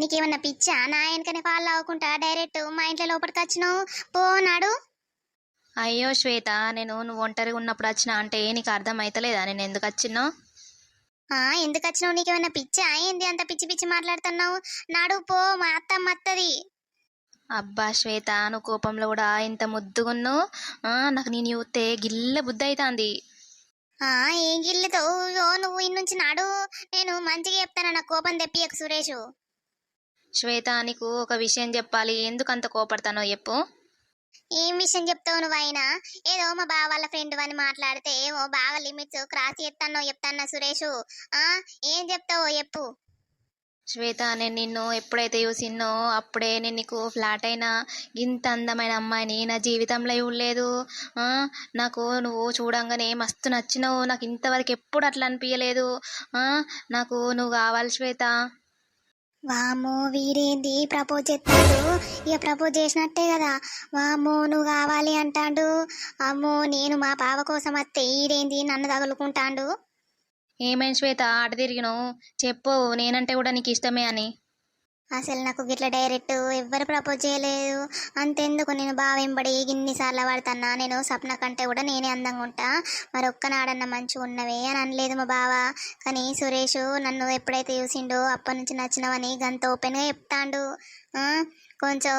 నీకేమన్నా పిచ్చా? నా వెనకనే ఫాలో అవ్వకుండా డైరెక్ట్ మా ఇంట్లో లోపలికి వచ్చినావు? పోనాడు అయ్యో శ్వేత నేను నువ్వు ఒంటరిగా ఉన్నప్పుడు వచ్చిన అంటే నీకు అర్థం అవుతలేదా నేను ఎందుకు వచ్చినో? ఆ ఎందుకు వచ్చినావు? నీకేమన్నా పిచ్చా? ఏంది అంత పిచ్చి పిచ్చి మాట్లాడుతున్నావు? నాడు పో మా అత్తమ్మ అత్తది. అబ్బా శ్వేత నువ్వు కోపంలో కూడా ఇంత ముద్దుగున్నావు? ఆ, నాకు నేను చూస్తే గిల్ల బుద్ధి అవుతుంది ఆ ఏం గిల్లుతో నువ్వు ఇన్నుంచి నాడు. నేను మంచిగా చెప్తాను? నా కోపం తెప్పియకు సురేషు. శ్వేత నీకు ఒక విషయం చెప్పాలి. ఎందుకు అంత కోపడతానో చెప్పు. ఏం విషయం చెప్తావు నువ్వు అయినా? ఏదో మా బావ వాళ్ళ ఫ్రెండ్ అని మాట్లాడితే ఏమో బాగా లిమిట్స్ క్రాస్ చేస్తానో చెప్తాన్నా సురేషు. ఆ? ఏం చెప్తావో చెప్పు. శ్వేత నేను నిన్ను ఎప్పుడైతే చూసిన్నో అప్పుడే నేను నీకు ఫ్లాట్ అయినా ఇంత అందమైన అమ్మాయిని నా జీవితంలో ఆ, నాకు నువ్వు చూడంగానే మస్తు నచ్చినావు. నాకు ఇంతవరకు ఎప్పుడు అట్లా అనిపించలేదు నాకు నువ్వు కావాలి శ్వేత. వామో వీరేంది ప్రపోజ్ చేస్తాడు ఇక ప్రపోజ్ చేసినట్టే కదా. వామో నువ్వు కావాలి అంటాడు. అమ్మో నేను మా బావ కోసం వస్తే ఈడేంది నన్ను తగులుకుంటాడు. ఏమైంది శ్వేత? అటు తిరిగినావు. చెప్పు నేనంటే కూడా నీకు ఇష్టమే అని. అసలు నాకు గిట్ల డైరెక్ట్ ఎవ్వరు ప్రపోజ్ చేయలేదు. అంతెందుకు నేను బావ ఇన్నిసార్లు పడుతున్నా నేను సప్న కంటే కూడా నేనే అందంగా ఉంటా. మరి ఒక్కనాడన్న మంచిగా ఉన్నవే అని అనలేదు మా బావ. కానీ సురేష్ నన్ను ఎప్పుడైతే చూసిండో అప్పటి నుంచి నచ్చినవని గంత ఓపెన్గా చెప్తాండు. కొంచెం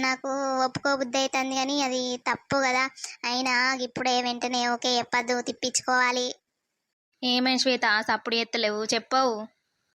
నాకు ఒప్పుకోబుద్ధి అవుతుంది కానీ అది తప్పు కదా. అయినా ఇప్పుడే వెంటనే ఓకే చెప్పద్దు తిప్పించుకోవాలి. ఏమేమి శ్వేత అప్పుడు ఎత్తలేవు చెప్పవు.